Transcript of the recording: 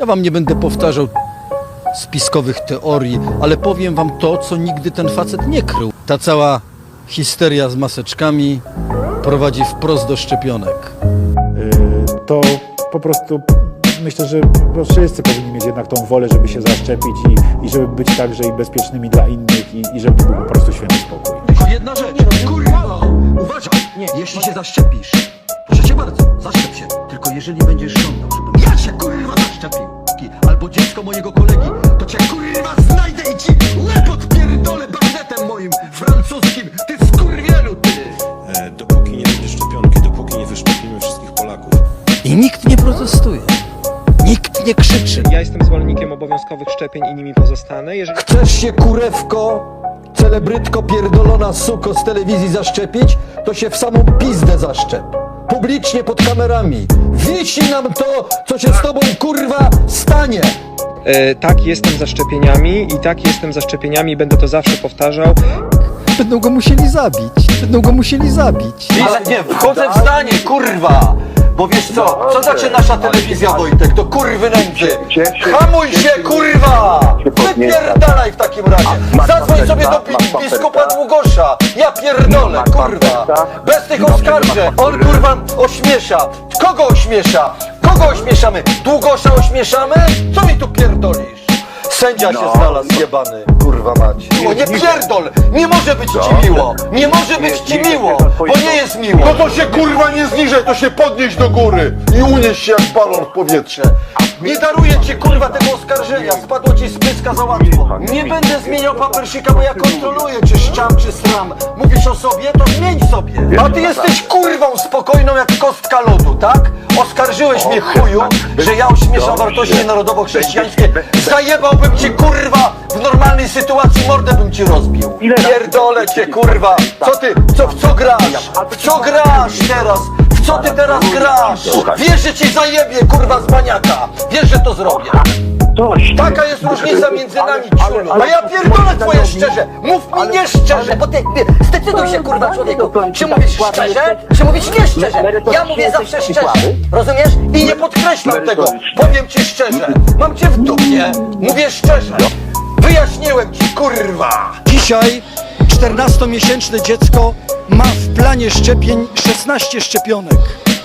Ja wam nie będę powtarzał spiskowych teorii, ale powiem wam to, co nigdy ten facet nie krył. Ta cała histeria z maseczkami prowadzi wprost do szczepionek. Y, to po prostu myślę, że po- wszyscy powinni mieć jednak tą wolę, żeby się zaszczepić i, i żeby być także i bezpiecznymi dla innych i, i żeby był po prostu święty spokój. Tylko jedna rzecz, kurwa, uważaj, jeśli się zaszczepisz, proszę cię bardzo, zaszczep się, tylko jeżeli będziesz żądał, żebym ja się kurwa zaszczepił, albo dziecko mojego kolegi, to cię kurwa znajdę i ci łeb odpierdolę bagnetem moim francuskim, ty skurwielu, ty! E, dopóki nie będzie szczepionki, dopóki nie wyszczepimy wszystkich Polaków, I nikt nie protestuje. Nikt nie krzyczy. Ja jestem zwolennikiem obowiązkowych szczepień i nimi pozostanę. Jeżeli Chcesz się kurewko, celebrytko pierdolona suko z telewizji zaszczepić, to się w samą pizdę zaszczep. Publicznie pod kamerami. Wisi nam to, co się z tobą kurwa stanie. e, tak jestem za szczepieniami i tak jestem za szczepieniami, będę to zawsze powtarzał. Będą go musieli zabić. Będą go musieli zabić. Ale nie, wchodzę w zdanie, kurwa! Bo wiesz co, co znaczy nasza telewizja, Wojtek? To kurwy nędzy! Hamuj się, kurwa! Wypierdalaj w takim razie! Zadzwoń sobie do bi- biskupa Długosza! Ja pierdolę, kurwa! Bez tych oskarżeń! On kurwa ośmiesza! Kogo ośmiesza? Kogo ośmieszamy? Długosza ośmieszamy? Co mi tu pierdolisz? Sędzia się znalazł, jebany, kurwa mać. O, nie pierdol! Nie może być ci miło! Nie może być ci miło! Bo nie jest miło! No to się kurwa nie zniżej, to się podnieś do góry i unieś się jak balon w powietrze. Nie daruję ci kurwa tego oskarżenia, spadło ci z pyska za łatwo. Nie będę zmieniał papersika, bo ja kontroluję czy szczam, czy sram. Mówisz o sobie, to zmień sobie. A ty jesteś kurwą spokojną jak kostka lodu, tak? Oskarżyłeś mnie chuju, że ja ośmieszam wartości narodowo-chrześcijańskie. Zajebałbym cię kurwa w normalnej sytuacji, mordę bym ci rozbił. Pierdolę cię kurwa. Co ty, co, w co grasz? W co grasz teraz? Co ty teraz grasz? Wiesz, że cię zajebie, kurwa, z baniaka. Wiesz, że to zrobię. Taka jest różnica między nami, ciulu. A ja pierdolę twoje szczerze. Mów mi nie szczerze, bo ty, ty zdecyduj się, kurwa, człowieku. Czy mówisz szczerze, czy mówisz nie szczerze? Ja mówię zawsze szczerze. Rozumiesz? I nie podkreślam tego. Powiem ci szczerze. Mam cię w dupie. Mówię szczerze. Wyjaśniłem ci, kurwa. Dzisiaj 14-miesięczne dziecko ma w planie szczepień 16 szczepionek.